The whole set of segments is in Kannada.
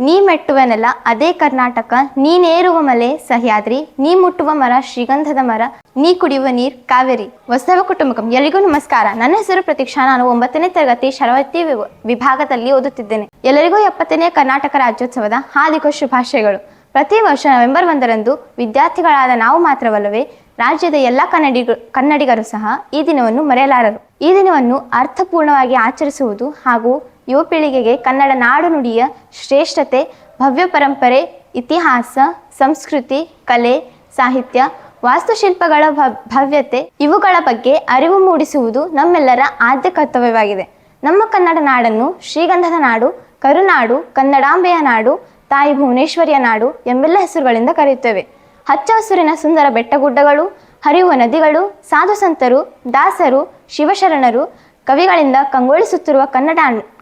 ನೀ ಮೆಟ್ಟುವ ನೆಲ ಅದೇ ಕರ್ನಾಟಕ ನೀನೇರುವ ಮಲೆ, ಸಹ್ಯಾದ್ರಿ, ನೀ ಮುಟ್ಟುವ ಮರ, ಶ್ರೀಗಂಧದ ಮರ, ನೀ ಕುಡಿಯುವ ನೀರ್, ಕಾವೇರಿ. ವಸ್ತವ ಕುಟುಂಬಕಂ ಎಲ್ಲರಿಗೂ ನಮಸ್ಕಾರ. ನನ್ನ ಹೆಸರು ಪ್ರತೀಕ್ಷಾ. ನಾನು ಒಂಬತ್ತನೇ ತರಗತಿ ಶರವತಿ ವಿಭ- ವಿಭಾಗದಲ್ಲಿ ಓದುತ್ತಿದ್ದೇನೆ. ಎಲ್ಲರಿಗೂ ಎಪ್ಪತ್ತನೇ ಕರ್ನಾಟಕ ರಾಜ್ಯೋತ್ಸವದ ಹಾರ್ದಿಕ ಶುಭಾಶಯಗಳು. ಪ್ರತಿ ವರ್ಷ ನವೆಂಬರ್ ಒಂದರಂದು ವಿದ್ಯಾರ್ಥಿಗಳಾದ ನಾವು ಮಾತ್ರವಲ್ಲವೇ, ರಾಜ್ಯದ ಎಲ್ಲ ಕನ್ನಡಿಗ ಕನ್ನಡಿಗರು ಸಹ ಈ ದಿನವನ್ನು ಮರೆಯಲಾರರು. ಈ ದಿನವನ್ನು ಅರ್ಥಪೂರ್ಣವಾಗಿ ಆಚರಿಸುವುದು ಹಾಗೂ ಯುವ ಪೀಳಿಗೆಗೆ ಕನ್ನಡ ನಾಡು ನುಡಿಯ ಶ್ರೇಷ್ಠತೆ, ಭವ್ಯ ಪರಂಪರೆ, ಇತಿಹಾಸ, ಸಂಸ್ಕೃತಿ, ಕಲೆ, ಸಾಹಿತ್ಯ, ವಾಸ್ತುಶಿಲ್ಪಗಳ ಭವ್ಯತೆ ಇವುಗಳ ಬಗ್ಗೆ ಅರಿವು ಮೂಡಿಸುವುದು ನಮ್ಮೆಲ್ಲರ ಆದ್ಯ ಕರ್ತವ್ಯವಾಗಿದೆ. ನಮ್ಮ ಕನ್ನಡ ನಾಡನ್ನು ಶ್ರೀಗಂಧದ ನಾಡು, ಕರುನಾಡು, ಕನ್ನಡಾಂಬೆಯ ನಾಡು, ತಾಯಿ ಭುವನೇಶ್ವರಿಯ ನಾಡು ಎಂಬೆಲ್ಲ ಹೆಸರುಗಳಿಂದ ಕರೆಯುತ್ತೇವೆ. ಹಚ್ಚ ಹಸುರಿನ ಸುಂದರ ಬೆಟ್ಟಗುಡ್ಡಗಳು, ಹರಿಯುವ ನದಿಗಳು ಸಾಧು ಸಂತರು ದಾಸರು, ಶಿವಶರಣರು, ಕವಿಗಳಿಂದ ಕಂಗೊಳಿಸುತ್ತಿರುವ ಕನ್ನಡ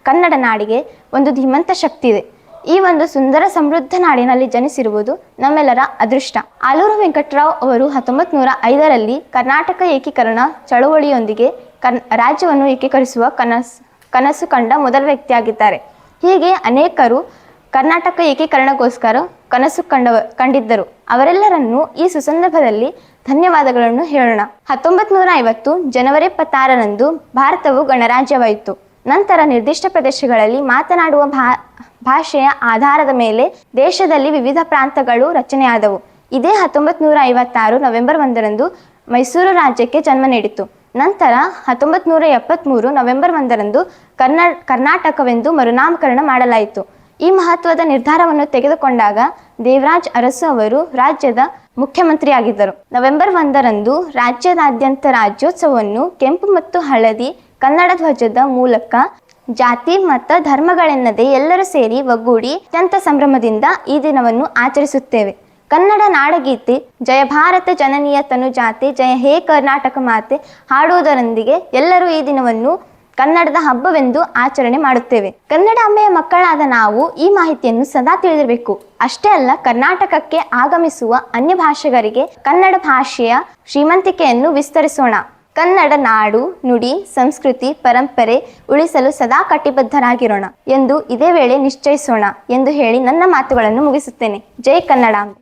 ಕನ್ನಡ ನಾಡಿಗೆ ಒಂದು ಧೀಮಂತ ಶಕ್ತಿ ಇದೆ. ಈ ಒಂದು ಸುಂದರ ಸಮೃದ್ಧ ನಾಡಿನಲ್ಲಿ ಜನಿಸಿರುವುದು ನಮ್ಮೆಲ್ಲರ ಅದೃಷ್ಟ. ಆಲೂರು ವೆಂಕಟರಾವ್ ಅವರು ಹತ್ತೊಂಬತ್ತು ನೂರ ಐದರಲ್ಲಿ ಕರ್ನಾಟಕ ಏಕೀಕರಣ ಚಳುವಳಿಯೊಂದಿಗೆ ಕನ್ ರಾಜ್ಯವನ್ನು ಏಕೀಕರಿಸುವ ಕನಸು ಕನಸು ಕಂಡ ಮೊದಲ ವ್ಯಕ್ತಿಯಾಗಿದ್ದಾರೆ. ಹೀಗೆ ಅನೇಕರು ಕರ್ನಾಟಕ ಏಕೀಕರಣಕ್ಕೋಸ್ಕರ ಕನಸು ಕಂಡವ, ಕಂಡಿದ್ದರು. ಅವರೆಲ್ಲರನ್ನೂ ಈ ಸುಸಂದರ್ಭದಲ್ಲಿ ಧನ್ಯವಾದಗಳನ್ನು ಹೇಳೋಣ. ಹತ್ತೊಂಬತ್ತು ನೂರ ಐವತ್ತು ಜನವರಿ ಇಪ್ಪತ್ತಾರರಂದು ಭಾರತವು ಗಣರಾಜ್ಯವಾಯಿತು. ನಂತರ ನಿರ್ದಿಷ್ಟ ಪ್ರದೇಶಗಳಲ್ಲಿ ಮಾತನಾಡುವ ಭಾ, ಭಾಷೆಯ ಆಧಾರದ ಮೇಲೆ ದೇಶದಲ್ಲಿ ವಿವಿಧ ಪ್ರಾಂತಗಳು ರಚನೆಯಾದವು. ಇದೇ ಹತ್ತೊಂಬತ್ತು ನೂರ ಐವತ್ತಾರು ನವೆಂಬರ್ ಒಂದರಂದು ಮೈಸೂರು ರಾಜ್ಯಕ್ಕೆ ಜನ್ಮ ನೀಡಿತು ನಂತರ ಹತ್ತೊಂಬತ್ತು ನೂರ ಎಪ್ಪತ್ತ್ಮೂರು ನವೆಂಬರ್ ಒಂದರಂದು ಕರ್ನಾ, ಕರ್ನಾಟಕವೆಂದು ಮರುನಾಮಕರಣ ಮಾಡಲಾಯಿತು. ಈ ಮಹತ್ವದ ನಿರ್ಧಾರವನ್ನು ತೆಗೆದುಕೊಂಡಾಗ ದೇವರಾಜ್ ಅರಸು ಅವರು ರಾಜ್ಯದ ಮುಖ್ಯಮಂತ್ರಿಯಾಗಿದ್ದರು. ನವೆಂಬರ್ ಒಂದರಂದು ರಾಜ್ಯದಾದ್ಯಂತ ರಾಜ್ಯೋತ್ಸವವನ್ನು ಕೆಂಪು ಮತ್ತು ಹಳದಿ ಕನ್ನಡ ಧ್ವಜದ ಮೂಲಕ ಜಾತಿ ಮತ್ತು ಧರ್ಮಗಳೆನ್ನದೆ ಎಲ್ಲರೂ ಸೇರಿ ಒಗ್ಗೂಡಿ ಅತ್ಯಂತ ಸಂಭ್ರಮದಿಂದ ಈ ದಿನವನ್ನು ಆಚರಿಸುತ್ತೇವೆ. ಕನ್ನಡ ನಾಡಗೀತೆ, ಜಯ ಭಾರತ ಜನನೀಯ ತನು ಜಾತಿ ಜಯ ಹೇ ಕರ್ನಾಟಕ ಮಾತೆ ಹಾಡುವುದರೊಂದಿಗೆ ಎಲ್ಲರೂ ಈ ದಿನವನ್ನು ಕನ್ನಡದ ಹಬ್ಬವೆಂದು ಆಚರಣೆ ಮಾಡುತ್ತೇವೆ. ಕನ್ನಡ ಅಮ್ಮೆಯ ಮಕ್ಕಳಾದ ನಾವು ಈ ಮಾಹಿತಿಯನ್ನು ಸದಾ ತಿಳಿದಿರಬೇಕು. ಅಷ್ಟೇ ಅಲ್ಲ, ಕರ್ನಾಟಕಕ್ಕೆ ಆಗಮಿಸುವ ಅನ್ಯ ಭಾಷೆಗರಿಗೆ ಕನ್ನಡ ಭಾಷೆಯ ಶ್ರೀಮಂತಿಕೆಯನ್ನು ವಿಸ್ತರಿಸೋಣ. ಕನ್ನಡ ನಾಡು, ನುಡಿ, ಸಂಸ್ಕೃತಿ, ಪರಂಪರೆ ಉಳಿಸಲು ಸದಾ ಕಟಿಬದ್ಧರಾಗಿರೋಣ ಎಂದು ಇದೇ ವೇಳೆ ನಿಶ್ಚಯಿಸೋಣ ಎಂದು ಹೇಳಿ ನನ್ನ ಮಾತುಗಳನ್ನು ಮುಗಿಸುತ್ತೇನೆ. ಜೈ ಕನ್ನಡಾಂಬೆ